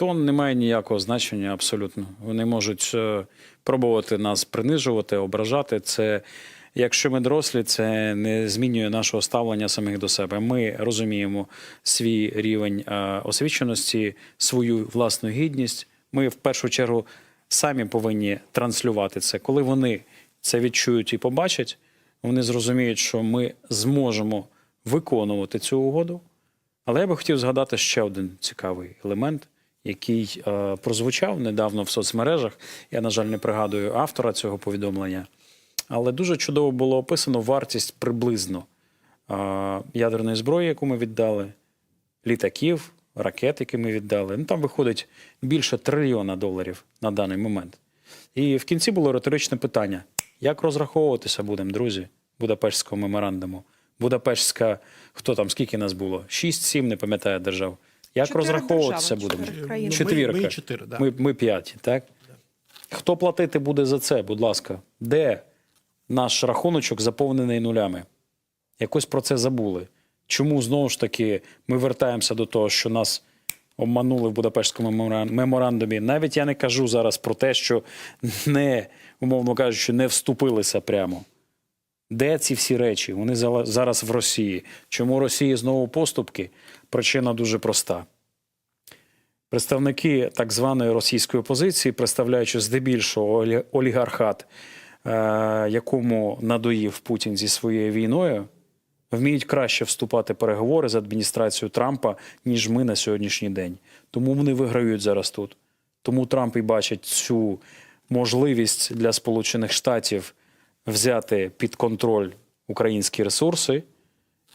то не має ніякого значення абсолютно. Вони можуть е, пробувати нас принижувати, ображати. Це якщо ми дорослі, це не змінює нашого ставлення самих до себе. Ми розуміємо свій рівень е, освіченості, свою власну гідність. Ми в першу чергу самі повинні транслювати це. Коли вони це відчують і побачать, вони зрозуміють, що ми зможемо виконувати цю угоду. Але я би хотів згадати ще один цікавий елемент, який е, прозвучав недавно в соцмережах. Я, на жаль, не пригадую автора цього повідомлення. Але дуже чудово було описано вартість приблизно е, ядерної зброї, яку ми віддали, літаків, ракет, які ми віддали. Ну, там виходить більше трильйона доларів на даний момент. І в кінці було риторичне питання: як розраховуватися будемо, друзі, Будапештського меморандуму? Будапештська, хто там, скільки нас було? Шість, сім, не пам'ятаю держав. Як Чотири розраховуватися держави, будемо? чотири країни. Ну, Четвірка. Ми, ми чотири, да. Ми, ми п'яті, так? Хто платити буде за це, будь ласка? Де наш рахуночок заповнений нулями? Якось про це забули. Чому знову ж таки ми вертаємося до того, що нас обманули в Будапештському меморандумі? Навіть я не кажу зараз про те, що не, умовно кажучи, не вступилися прямо. Де ці всі речі? Вони зараз в Росії. Чому Росії знову поступки? Причина дуже проста. Представники так званої російської опозиції, представляючи здебільшого олігархат, е, якому надоїв Путін зі своєю війною, вміють краще вступати в переговори з адміністрацією Трампа, ніж ми на сьогоднішній день. Тому вони виграють зараз тут. Тому Трамп і бачить цю можливість для Сполучених Штатів взяти під контроль українські ресурси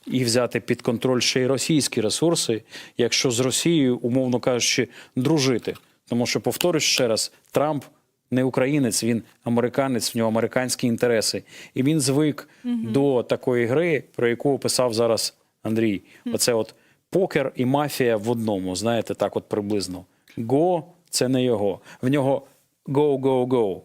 і взяти під контроль ще й російські ресурси, якщо з Росією, умовно кажучи, дружити. Тому що, повторюсь ще раз, Трамп не українець, він американець, в нього американські інтереси. І він звик до такої гри, про яку описав зараз Андрій. Оце от покер і мафія в одному, знаєте, так от приблизно. Го це не його. В нього go, go, go.